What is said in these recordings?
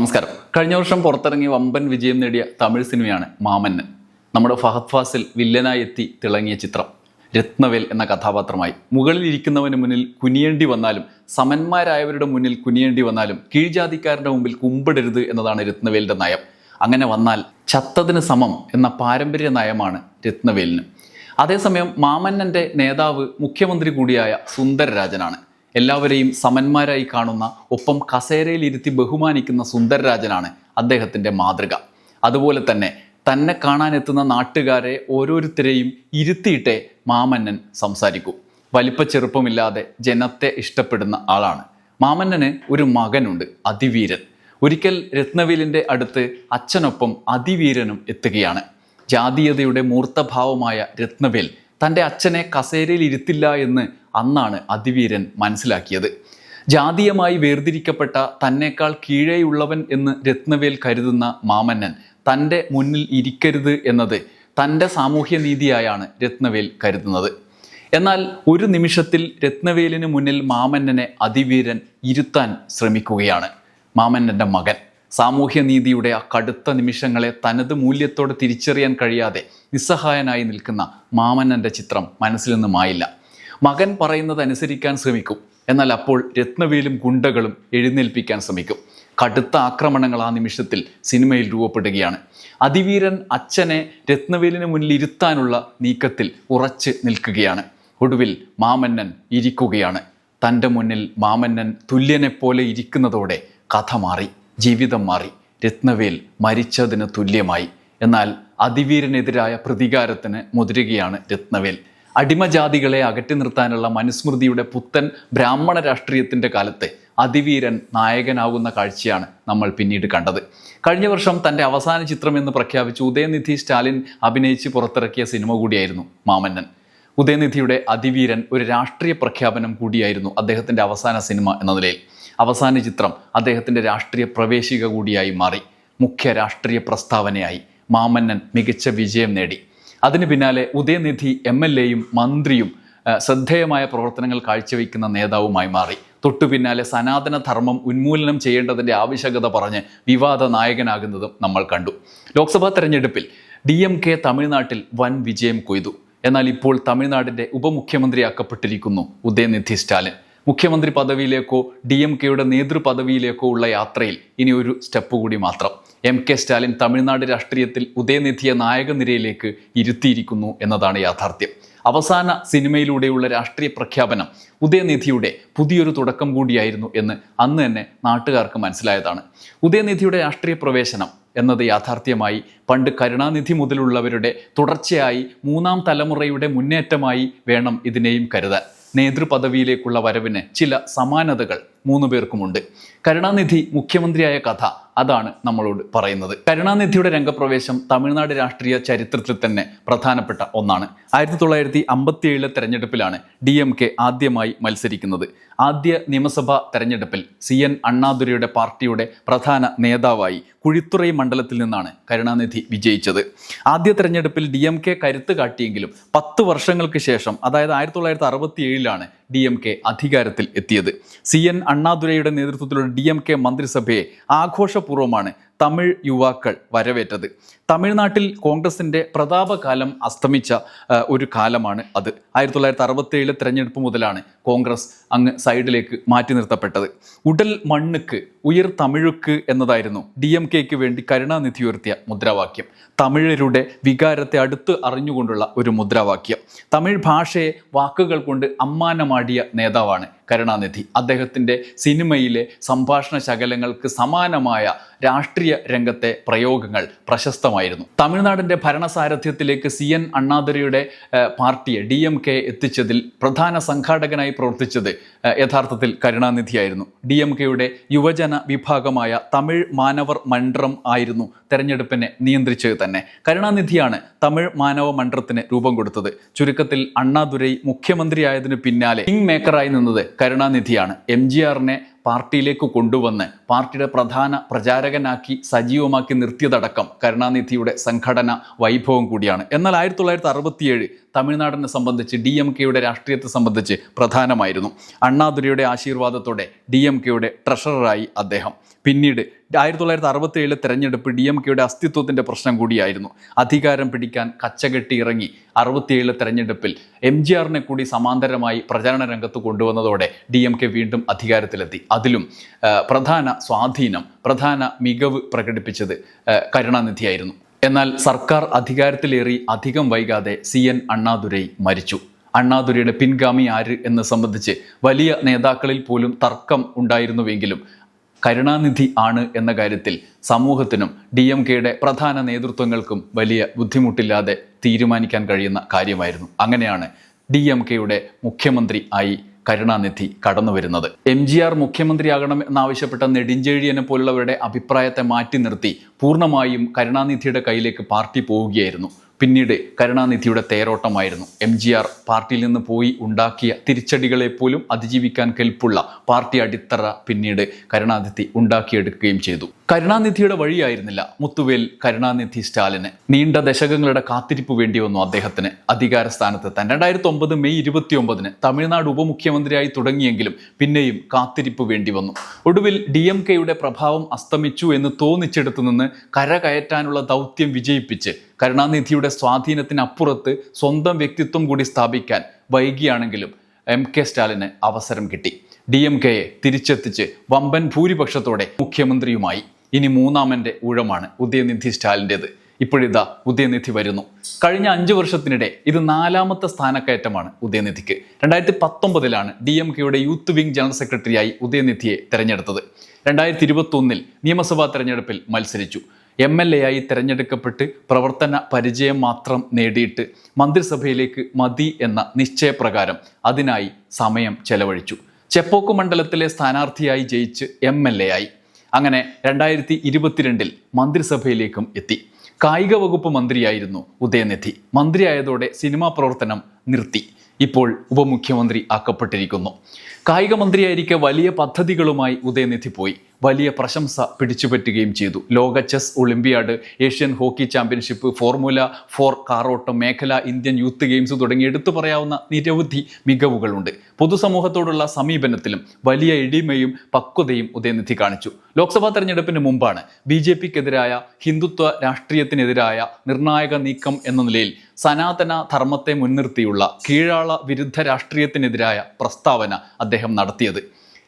നമസ്കാരം. കഴിഞ്ഞ വർഷം പുറത്തിറങ്ങി വമ്പൻ വിജയം നേടിയ തമിഴ് സിനിമയാണ് മാമന്നൻ. നമ്മുടെ ഫഹദ് ഫാസിൽ വില്ലനായി എത്തി തിളങ്ങിയ ചിത്രം. രത്നവേൽ എന്ന കഥാപാത്രമായി. മുകളിൽ ഇരിക്കുന്നവന് മുന്നിൽ കുനിയേണ്ടി വന്നാലും സമന്മാരായവരുടെ മുന്നിൽ കുനിയേണ്ടി വന്നാലും കീഴ്ജാതിക്കാരുടെ മുമ്പിൽ കുമ്പിടരുത് എന്നതാണ് രത്നവേലിന്റെ നയം. അങ്ങനെ വന്നാൽ ചത്തതിന് സമം എന്ന പാരമ്പര്യ നയമാണ് രത്നവേലിന്. അതേസമയം മാമന്നന്റെ നേതാവ് മുഖ്യമന്ത്രി കൂടിയായ സുന്ദരരാജനാണ്. എല്ലാവരെയും സമന്മാരായി കാണുന്ന ഒപ്പം കസേരയിൽ ഇരുത്തി ബഹുമാനിക്കുന്ന സുന്ദരരാജനാണ് അദ്ദേഹത്തിന്റെ മാതൃക. അതുപോലെ തന്നെ തന്നെ കാണാനെത്തുന്ന നാട്ടുകാരെ ഓരോരുത്തരെയും ഇരുത്തിയിട്ടേ മാമന്നൻ സംസാരിക്കൂ. വലിപ്പ ചെറുപ്പമില്ലാതെ ജനത്തെ ഇഷ്ടപ്പെടുന്ന ആളാണ്. മാമന്നന് ഒരു മകനുണ്ട് അതിവീരൻ. ഒരിക്കൽ രത്നവേലിന്റെ അടുത്ത് അച്ഛനൊപ്പം അതിവീരനും എത്തുകയാണ്. ജാതീയതയുടെ മൂർത്തഭാവമായ രത്നവേൽ തന്റെ അച്ഛനെ കസേരയിൽ ഇരുത്തില്ല എന്ന് അന്നാണ് അതിവീരൻ മനസ്സിലാക്കിയത്. ജാതീയമായി വേർതിരിക്കപ്പെട്ട തന്നേക്കാൾ കീഴെയുള്ളവൻ എന്ന് രത്നവേൽ കരുതുന്ന മാമന്നൻ തന്റെ മുന്നിൽ ഇരിക്കരുത് എന്നത് തന്റെ സാമൂഹ്യ നീതിയായാണ് രത്നവേൽ കരുതുന്നത്. എന്നാൽ ഒരു നിമിഷത്തിൽ രത്നവേലിന് മുന്നിൽ മാമന്നനെ അതിവീരൻ ഇരുത്താൻ ശ്രമിക്കുകയാണ് മാമന്നന്റെ മകൻ. സാമൂഹ്യനീതിയുടെ ആ കടുത്ത നിമിഷങ്ങളെ തനത് മൂല്യത്തോടെ തിരിച്ചറിയാൻ കഴിയാതെ നിസ്സഹായനായി നിൽക്കുന്ന മാമന്നന്റെ ചിത്രം മനസ്സിൽ നിന്ന് മായില്ല. മകൻ പറയുന്നത് അനുസരിക്കാൻ ശ്രമിക്കും. എന്നാൽ അപ്പോൾ രത്നവേലും ഗുണ്ടകളും എഴുന്നേൽപ്പിക്കാൻ ശ്രമിക്കും. കടുത്ത ആക്രമണങ്ങൾ ആ നിമിഷത്തിൽ സിനിമയിൽ രൂപപ്പെടുകയാണ്. അതിവീരൻ അച്ഛനെ രത്നവേലിന് മുന്നിൽ ഇരുത്താനുള്ള നീക്കത്തിൽ ഉറച്ച് നിൽക്കുകയാണ്. ഒടുവിൽ മാമന്നൻ ഇരിക്കുകയാണ്. തന്റെ മുന്നിൽ മാമന്നൻ തുല്യനെപ്പോലെ ഇരിക്കുന്നതോടെ കഥ മാറി ജീവിതം മാറി. രത്നവേൽ മരിച്ചതിന് തുല്യമായി. എന്നാൽ അതിവീരനെതിരായ പ്രതികാരത്തിന് മുതിരുകയാണ് രത്നവേൽ. അടിമജാതികളെ അകറ്റി നിർത്താനുള്ള മനുസ്മൃതിയുടെ പുത്തൻ ബ്രാഹ്മണ രാഷ്ട്രീയത്തിന്റെ കാലത്ത് അതിവീരൻ നായകനാകുന്ന കാഴ്ചയാണ് നമ്മൾ പിന്നീട് കണ്ടത്. കഴിഞ്ഞ വർഷം തന്റെ അവസാന ചിത്രം എന്ന് പ്രഖ്യാപിച്ച് ഉദയനിധി സ്റ്റാലിൻ അഭിനയിച്ച് പുറത്തിറക്കിയ സിനിമ കൂടിയായിരുന്നു മാമന്നൻ. ഉദയനിധിയുടെ അതിവീരൻ ഒരു രാഷ്ട്രീയ പ്രഖ്യാപനം കൂടിയായിരുന്നു അദ്ദേഹത്തിന്റെ അവസാന സിനിമ എന്ന നിലയിൽ. അവസാന ചിത്രം അദ്ദേഹത്തിന്റെ രാഷ്ട്രീയ പ്രവേശിക കൂടിയായി മാറി. മുഖ്യ രാഷ്ട്രീയ പ്രസ്താവനയായി മാമന്നൻ മികച്ച വിജയം നേടി. അതിന് പിന്നാലെ ഉദയനിധി എം എൽ എയും മന്ത്രിയും ശ്രദ്ധേയമായ പ്രവർത്തനങ്ങൾ കാഴ്ചവെക്കുന്ന നേതാവുമായി മാറി. തൊട്ടു പിന്നാലെ സനാതന ധർമ്മം ഉന്മൂലനം ചെയ്യേണ്ടതിന്റെ ആവശ്യകത പറഞ്ഞ് വിവാദ നായകനാകുന്നതും നമ്മൾ കണ്ടു. ലോക്സഭാ തെരഞ്ഞെടുപ്പിൽ ഡി എം കെ തമിഴ്നാട്ടിൽ വൻ വിജയം കൊയ്തു. എന്നാൽ ഇപ്പോൾ തമിഴ്നാടിന്റെ ഉപമുഖ്യമന്ത്രിയാക്കപ്പെട്ടിരിക്കുന്നു ഉദയനിധി സ്റ്റാലിൻ. മുഖ്യമന്ത്രി പദവിയിലേക്കോ ഡി എം കെയുടെ നേതൃപദവിയിലേക്കോ ഉള്ള യാത്രയിൽ ഇനി ഒരു സ്റ്റെപ്പ് കൂടി മാത്രം. എം കെ സ്റ്റാലിൻ തമിഴ്നാട് രാഷ്ട്രീയത്തിൽ ഉദയനിധിയെ നായകനിരയിലേക്ക് ഇരുത്തിയിരിക്കുന്നു എന്നതാണ് യാഥാർത്ഥ്യം. അവസാന സിനിമയിലൂടെയുള്ള രാഷ്ട്രീയ പ്രഖ്യാപനം ഉദയനിധിയുടെ പുതിയൊരു തുടക്കം കൂടിയായിരുന്നു എന്ന് അന്ന് തന്നെ നാട്ടുകാർക്ക് മനസ്സിലായതാണ്. ഉദയനിധിയുടെ രാഷ്ട്രീയ പ്രവേശനം എന്നത് യാഥാർത്ഥ്യമായി പണ്ട് കരുണാനിധി മുതലുള്ളവരുടെ തുടർച്ചയായി മൂന്നാം തലമുറയുടെ മുന്നേറ്റമായി വേണം ഇതിനെയും കരുതാൻ. നേതൃപദവിയിലേക്കുള്ള വരവിന് ചില സമാനതകൾ മൂന്ന് പേർക്കുമുണ്ട്. കരുണാനിധി മുഖ്യമന്ത്രിയായ കഥ അതാണ് നമ്മളോട് പറയുന്നത്. കരുണാനിധിയുടെ രംഗപ്രവേശം തമിഴ്നാട് രാഷ്ട്രീയ ചരിത്രത്തിൽ തന്നെ പ്രധാനപ്പെട്ട ഒന്നാണ്. ആയിരത്തി തൊള്ളായിരത്തി അമ്പത്തി ഏഴിലെ തെരഞ്ഞെടുപ്പിലാണ് ഡി എം കെ ആദ്യമായി മത്സരിക്കുന്നത്. ആദ്യ നിയമസഭാ തെരഞ്ഞെടുപ്പിൽ സി എൻ അണ്ണാദുരയുടെ പാർട്ടിയുടെ പ്രധാന നേതാവായി കുഴിത്തുറൈ മണ്ഡലത്തിൽ നിന്നാണ് കരുണാനിധി വിജയിച്ചത്. ആദ്യ തെരഞ്ഞെടുപ്പിൽ ഡി എം കെ കരുത്ത് കാട്ടിയെങ്കിലും പത്ത് വർഷങ്ങൾക്ക് ശേഷം അതായത് ആയിരത്തി തൊള്ളായിരത്തി അറുപത്തി ഏഴിലാണ് ഡി എം കെ അധികാരത്തിൽ എത്തിയത്. സി എൻ അണ്ണാദുരയുടെ നേതൃത്വത്തിലുള്ള ഡി എം കെ മന്ത്രിസഭയെ ആഘോഷപൂർവമാണ് തമിഴ് യുവാക്കൾ വരവേറ്റത്. തമിഴ്നാട്ടിൽ കോൺഗ്രസിന്റെ പ്രതാപകാലം അസ്തമിച്ച ഒരു കാലമാണ് അത്. ആയിരത്തി തൊള്ളായിരത്തി അറുപത്തേഴ് തിരഞ്ഞെടുപ്പ് മുതലാണ് കോൺഗ്രസ് അങ്ങ് സൈഡിലേക്ക് മാറ്റി നിർത്തപ്പെട്ടത്. ഉടൽ മണ്ണുക്ക് ഉയർ തമിഴുക്ക് എന്നതായിരുന്നു ഡി എം കെക്ക് വേണ്ടി കരുണാനിധി ഉയർത്തിയ മുദ്രാവാക്യം. തമിഴരുടെ വികാരത്തെ അടുത്ത് അറിഞ്ഞുകൊണ്ടുള്ള ഒരു മുദ്രാവാക്യം. തമിഴ് ഭാഷയെ വാക്കുകൾ കൊണ്ട് അമ്മാനമാടിയ നേതാവാണ് കരുണാനിധി. അദ്ദേഹത്തിന്റെ സിനിമയിലെ സംഭാഷണ ശകലങ്ങൾക്ക് സമാനമായ രാഷ്ട്രീയ രംഗത്തെ പ്രയോഗങ്ങൾ പ്രശസ്തമായിരുന്നു. തമിഴ്നാടിന്റെ ഭരണസാരഥ്യത്തിലേക്ക് സി എൻ അണ്ണാദുരയുടെ പാർട്ടിയെ ഡി എം കെ എത്തിച്ചതിൽ പ്രധാന സംഘാടകനായി പ്രവർത്തിച്ചത് യഥാർത്ഥത്തിൽ കരുണാനിധിയായിരുന്നു. ഡി എം കെയുടെ യുവജന വിഭാഗമായ തമിഴ് മാനവർ മണ്ഡലം ആയിരുന്നു തെരഞ്ഞെടുപ്പിനെ നിയന്ത്രിച്ചത് തന്നെ. കരുണാനിധിയാണ് തമിഴ് മാനവ മണ്ഡലത്തിന് രൂപം കൊടുത്തത്. ചുരുക്കത്തിൽ അണ്ണാദുരൈ മുഖ്യമന്ത്രിയായതിനു പിന്നാലെ കിങ് മേക്കറായി നിന്നത് കരുണാനിധിയാണ്. എം ജി ആറിനെ പാർട്ടിയിലേക്ക് കൊണ്ടുവന്ന് പാർട്ടിയുടെ പ്രധാന പ്രചാരകനാക്കി സജീവമാക്കി നിർത്തിയതടക്കം കരുണാനിധിയുടെ സംഘടന വൈഭവം കൂടിയാണ്. എന്നാൽ ആയിരത്തി തൊള്ളായിരത്തി അറുപത്തിയേഴ് തമിഴ്നാടിനെ സംബന്ധിച്ച് ഡി എം കെയുടെ രാഷ്ട്രീയത്തെ സംബന്ധിച്ച് പ്രധാനമായിരുന്നു. അണ്ണാദുരയുടെ ആശീർവാദത്തോടെ ഡി എം കെയുടെ ട്രഷററായി അദ്ദേഹം. പിന്നീട് ആയിരത്തി തൊള്ളായിരത്തി അറുപത്തി ഏഴിലെ തെരഞ്ഞെടുപ്പ് ഡി എം കെയുടെ അസ്തിത്വത്തിന്റെ പ്രശ്നം കൂടിയായിരുന്നു. അധികാരം പിടിക്കാൻ കച്ചകെട്ടി ഇറങ്ങി അറുപത്തിയേഴിലെ തെരഞ്ഞെടുപ്പിൽ എം ജി ആറിനെ കൂടി സമാന്തരമായി പ്രചാരണ രംഗത്ത് കൊണ്ടുവന്നതോടെ ഡി എം കെ വീണ്ടും അധികാരത്തിലെത്തി. അതിലും പ്രധാന സ്വാധീനം പ്രധാന മികവ് പ്രകടിപ്പിച്ചത് കരുണാനിധിയായിരുന്നു. എന്നാൽ സർക്കാർ അധികാരത്തിലേറി അധികം വൈകാതെ സി എൻ അണ്ണാദുരൈ മരിച്ചു. അണ്ണാദുരൈയുടെ പിൻഗാമി ആര് എന്ന് സംബന്ധിച്ച് വലിയ നേതാക്കളിൽ പോലും തർക്കം ഉണ്ടായിരുന്നുവെങ്കിലും കരുണാനിധി ആണ് എന്ന കാര്യത്തിൽ സമൂഹത്തിനും ഡി എം കെയുടെ പ്രധാന നേതൃത്വങ്ങൾക്കും വലിയ ബുദ്ധിമുട്ടില്ലാതെ തീരുമാനിക്കാൻ കഴിയുന്ന കാര്യമായിരുന്നു. അങ്ങനെയാണ് ഡി എം കെയുടെ മുഖ്യമന്ത്രി ആയി കരുണാനിധി കടന്നു വരുന്നത്. എം ജി ആർ മുഖ്യമന്ത്രിയാകണം എന്നാവശ്യപ്പെട്ട നെടുഞ്ചേഴിയനെ പോലുള്ളവരുടെ അഭിപ്രായത്തെ മാറ്റി നിർത്തി പൂർണമായും കരുണാനിധിയുടെ കയ്യിലേക്ക് പാർട്ടി പോവുകയായിരുന്നു. പിന്നീട് കരുണാനിധിയുടെ തേരോട്ടമായിരുന്നു. എം ജി ആർ പാർട്ടിയിൽ നിന്ന് പോയി ഉണ്ടാക്കിയ തിരിച്ചടികളെ പോലും അതിജീവിക്കാൻ കെൽപ്പുള്ള പാർട്ടി അടിത്തറ പിന്നീട് കരുണാനിധി ഉണ്ടാക്കിയെടുക്കുകയും ചെയ്തു. കരുണാനിധിയുടെ വഴിയായിരുന്നില്ല മുത്തുവേൽ കരുണാനിധി സ്റ്റാലിന്. നീണ്ട ദശകങ്ങളുടെ കാത്തിരിപ്പ് വേണ്ടി വന്നു അദ്ദേഹത്തിന്. അധികാര സ്ഥാനത്തെത്താൻ രണ്ടായിരത്തി ഒമ്പത് മെയ് ഇരുപത്തി ഒമ്പതിന് തമിഴ്നാട് ഉപമുഖ്യമന്ത്രിയായി തുടങ്ങിയെങ്കിലും പിന്നെയും കാത്തിരിപ്പ് വേണ്ടി വന്നു. ഒടുവിൽ ഡി എം കെയുടെ പ്രഭാവം അസ്തമിച്ചു എന്ന് തോന്നിച്ചെടുത്തു നിന്ന് കരകയറ്റാനുള്ള ദൗത്യം വിജയിപ്പിച്ച് കരുണാനിധിയുടെ സ്വാധീനത്തിനപ്പുറത്ത് സ്വന്തം വ്യക്തിത്വം കൂടി സ്ഥാപിക്കാൻ വൈകിയാണെങ്കിലും എം കെ സ്റ്റാലിന് അവസരം കിട്ടി. ഡി എം കെയെ തിരിച്ചെത്തിച്ച് വമ്പൻ ഭൂരിപക്ഷത്തോടെ മുഖ്യമന്ത്രിയുമായി. ഇനി മൂന്നാമന്റെ ഊഴമാണ് ഉദയനിധി സ്റ്റാലിന്റെത് ഇപ്പോഴിതാ ഉദയനിധി വരുന്നു. കഴിഞ്ഞ അഞ്ച് വർഷത്തിനിടെ ഇത് നാലാമത്തെ സ്ഥാനക്കയറ്റമാണ് ഉദയനിധിക്ക്. രണ്ടായിരത്തി പത്തൊമ്പതിലാണ് ഡി എം കെയുടെ യൂത്ത് വിംഗ് ജനറൽ സെക്രട്ടറിയായി ഉദയനിധിയെ തെരഞ്ഞെടുത്തത്. രണ്ടായിരത്തി ഇരുപത്തൊന്നിൽ നിയമസഭാ തെരഞ്ഞെടുപ്പിൽ മത്സരിച്ചു. എം എൽ എ ആയി തിരഞ്ഞെടുക്കപ്പെട്ട് പ്രവർത്തന പരിചയം മാത്രം നേടിയിട്ട് മന്ത്രിസഭയിലേക്ക് മതി എന്ന നിശ്ചയപ്രകാരം അതിനായി സമയം ചെലവഴിച്ചു. ചെപ്പോക്ക് മണ്ഡലത്തിലെ സ്ഥാനാർത്ഥിയായി ജയിച്ച് എം എൽ എ ആയി. അങ്ങനെ രണ്ടായിരത്തി ഇരുപത്തിരണ്ടിൽ മന്ത്രിസഭയിലേക്കും എത്തി. കായിക വകുപ്പ് മന്ത്രിയായിരുന്നു ഉദയനിധി. മന്ത്രിയായതോടെ സിനിമാ പ്രവർത്തനം നിർത്തി. ഇപ്പോൾ ഉപമുഖ്യമന്ത്രി ആക്കപ്പെട്ടിരിക്കുന്നു. കായിക മന്ത്രിയായിരിക്കെ വലിയ പദ്ധതികളുമായി ഉദയനിധി പോയി. വലിയ പ്രശംസ പിടിച്ചുപറ്റുകയും ചെയ്തു. ലോക chess olympiad Asian hockey championship formula four കാറോട്ടം മേഖല ഇന്ത്യൻ യൂത്ത് ഗെയിംസ് തുടങ്ങി എടുത്തു പറയാവുന്ന നിരവധി മികവുകളുണ്ട്. പൊതുസമൂഹത്തോടുള്ള സമീപനത്തിലും വലിയ എളിമയും പക്വതയും ഉദയനിധി കാണിച്ചു. ലോക്സഭാ തെരഞ്ഞെടുപ്പിന് മുമ്പാണ് ബി ജെ പിക്കെതിരായ ഹിന്ദുത്വ രാഷ്ട്രീയത്തിനെതിരായ നിർണായക നീക്കം എന്ന നിലയിൽ സനാതന ധർമ്മത്തെ മുൻനിർത്തിയുള്ള കീഴാള വിരുദ്ധ രാഷ്ട്രീയത്തിനെതിരായ പ്രസ്താവന അദ്ദേഹം നടത്തിയത്.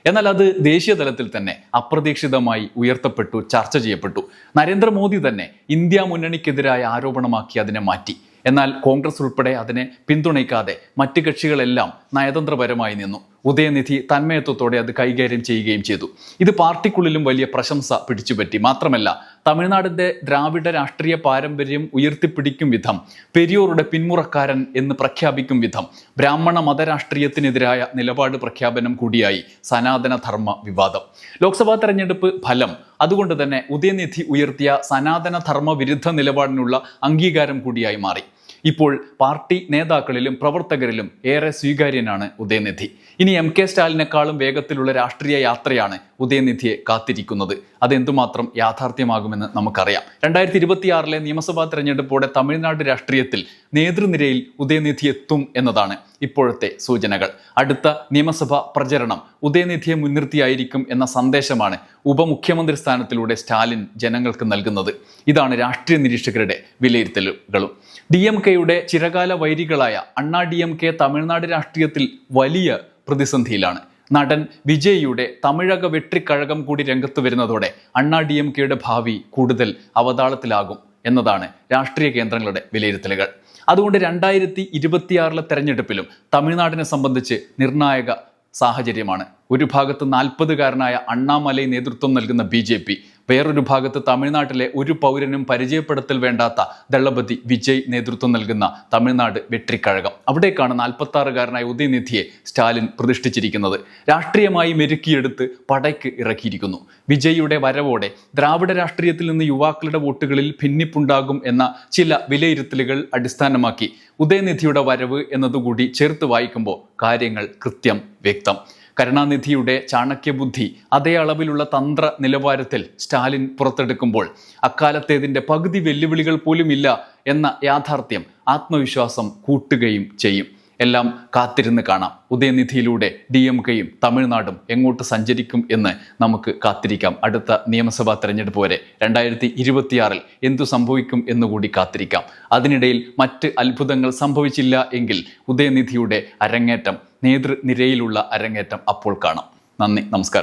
എന്നാൽ അത് ദേശീയ തലത്തിൽ തന്നെ അപ്രതീക്ഷിതമായി ഉയർത്തപ്പെട്ടു ചർച്ച ചെയ്യപ്പെട്ടു. നരേന്ദ്രമോദി തന്നെ ഇന്ത്യ മുന്നണിക്കെതിരായ ആരോപണമാക്കി അതിനെ മാറ്റി. എന്നാൽ കോൺഗ്രസ് ഉൾപ്പെടെ അതിനെ പിന്തുണയ്ക്കാതെ മറ്റ് കക്ഷികളെല്ലാം നയതന്ത്രപരമായി നിന്നു. ഉദയനിധി തന്മയത്വത്തോടെ അത് കൈകാര്യം ചെയ്യുകയും ചെയ്തു. ഇത് പാർട്ടിക്കുള്ളിലും വലിയ പ്രശംസ പിടിച്ചുപറ്റി. മാത്രമല്ല തമിഴ്നാടിന്റെ ദ്രാവിഡ രാഷ്ട്രീയ പാരമ്പര്യം ഉയർത്തിപ്പിടിക്കും വിധം പെരിയോറുടെ പിന്മുറക്കാരൻ എന്ന് പ്രഖ്യാപിക്കും വിധം ബ്രാഹ്മണ മതരാഷ്ട്രീയത്തിനെതിരായ നിലപാട് പ്രഖ്യാപനം കൂടിയായി സനാതന ധർമ്മ വിവാദം. ലോക്സഭാ തെരഞ്ഞെടുപ്പ് ഫലം അതുകൊണ്ട് തന്നെ ഉദയനിധി ഉയർത്തിയ സനാതന ധർമ്മ വിരുദ്ധ നിലപാടിനുള്ള അംഗീകാരം കൂടിയായി മാറി. ഇപ്പോൾ പാർട്ടി നേതാക്കളിലും പ്രവർത്തകരിലും ഏറെ സ്വീകാര്യനാണ് ഉദയനിധി. ഇനി എം കെ സ്റ്റാലിനേക്കാളും വേഗത്തിലുള്ള രാഷ്ട്രീയ യാത്രയാണ് ഉദയനിധിയെ കാത്തിരിക്കുന്നത്. അതെന്തുമാത്രം യാഥാർത്ഥ്യമാകുമെന്ന് നമുക്കറിയാം. രണ്ടായിരത്തി ഇരുപത്തിയാറിലെ നിയമസഭാ തെരഞ്ഞെടുപ്പോടെ തമിഴ്നാട് രാഷ്ട്രീയത്തിൽ നേതൃനിരയിൽ ഉദയനിധി എത്തും എന്നതാണ് ഇപ്പോഴത്തെ സൂചനകൾ. അടുത്ത നിയമസഭാ പ്രചരണം ഉദയനിധിയെ മുൻനിർത്തിയായിരിക്കും എന്ന സന്ദേശമാണ് ഉപമുഖ്യമന്ത്രി സ്ഥാനത്തിലൂടെ സ്റ്റാലിൻ ജനങ്ങൾക്ക് നൽകുന്നത്. ഇതാണ് രാഷ്ട്രീയ നിരീക്ഷകരുടെ വിലയിരുത്തലുകളും. ഡി എം കെയുടെ ചിരകാല വൈരികളായ അണ്ണാ ഡി എം കെ തമിഴ്നാട് രാഷ്ട്രീയത്തിൽ വലിയ പ്രതിസന്ധിയിലാണ്. നടൻ വിജയിയുടെ തമിഴക വെട്രിക്കഴകം കൂടി രംഗത്ത് വരുന്നതോടെ അണ്ണാ ഡി എം കെയുടെ ഭാവി കൂടുതൽ അവതാളത്തിലാകും എന്നതാണ് രാഷ്ട്രീയ കേന്ദ്രങ്ങളുടെ വിലയിരുത്തലുകൾ. അതുകൊണ്ട് രണ്ടായിരത്തി ഇരുപത്തിയാറിലെ തെരഞ്ഞെടുപ്പിലും തമിഴ്നാടിനെ സംബന്ധിച്ച് നിർണായക സാഹചര്യമാണ്. ഒരു ഭാഗത്ത് നാൽപ്പതുകാരനായ അണ്ണാമലൈ നേതൃത്വം നൽകുന്ന ബി ജെ പി വേറൊരു ഭാഗത്ത് തമിഴ്നാട്ടിലെ ഒരു പൗരനും പരിചയപ്പെടുത്തൽ വേണ്ടാത്ത ദളപതി വിജയ് നേതൃത്വം നൽകുന്ന തമിഴ്നാട് വെട്രിക്കഴകം അവിടേക്കാണ് നാൽപ്പത്തി ആറുകാരനായ ഉദയനിധിയെ സ്റ്റാലിൻ പ്രതിഷ്ഠിച്ചിരിക്കുന്നത്. രാഷ്ട്രീയമായി മെരുക്കിയെടുത്ത് പടയ്ക്ക് ഇറക്കിയിരിക്കുന്നു. വിജയിയുടെ വരവോടെ ദ്രാവിഡ രാഷ്ട്രീയത്തിൽ നിന്ന് യുവാക്കളുടെ വോട്ടുകളിൽ ഭിന്നിപ്പുണ്ടാകും എന്ന ചില വിലയിരുത്തലുകൾ അടിസ്ഥാനമാക്കി ഉദയനിധിയുടെ വരവ് എന്നതുകൂടി ചേർത്ത് വായിക്കുമ്പോൾ കാര്യങ്ങൾ കൃത്യം വ്യക്തം. കരുണാനിധിയുടെ ചാണക്യബുദ്ധി അതേ അളവിലുള്ള തന്ത്ര നിലവാരത്തിൽ സ്റ്റാലിൻ പുറത്തെടുക്കുമ്പോൾ അക്കാലത്തേതിന്റെ പകുതി വെല്ലുവിളികൾ പോലുമില്ല എന്ന യാഥാർത്ഥ്യം ആത്മവിശ്വാസം കൂട്ടുകയും ചെയ്യും. എല്ലാം കാത്തിരുന്ന് കാണാം. ഉദയനിധിയിലൂടെ ഡി എം കെയും തമിഴ്നാടും എങ്ങോട്ട് സഞ്ചരിക്കും എന്ന് നമുക്ക് കാത്തിരിക്കാം. അടുത്ത നിയമസഭാ തെരഞ്ഞെടുപ്പ് വരെ രണ്ടായിരത്തി ഇരുപത്തിയാറിൽ എന്തു സംഭവിക്കും എന്നുകൂടി കാത്തിരിക്കാം. അതിനിടയിൽ മറ്റ് അത്ഭുതങ്ങൾ സംഭവിച്ചില്ല എങ്കിൽ ഉദയനിധിയുടെ അരങ്ങേറ്റം നേതൃനിരയിലുള്ള അരങ്ങേറ്റം അപ്പോൾ കാണാം. നന്ദി നമസ്കാരം.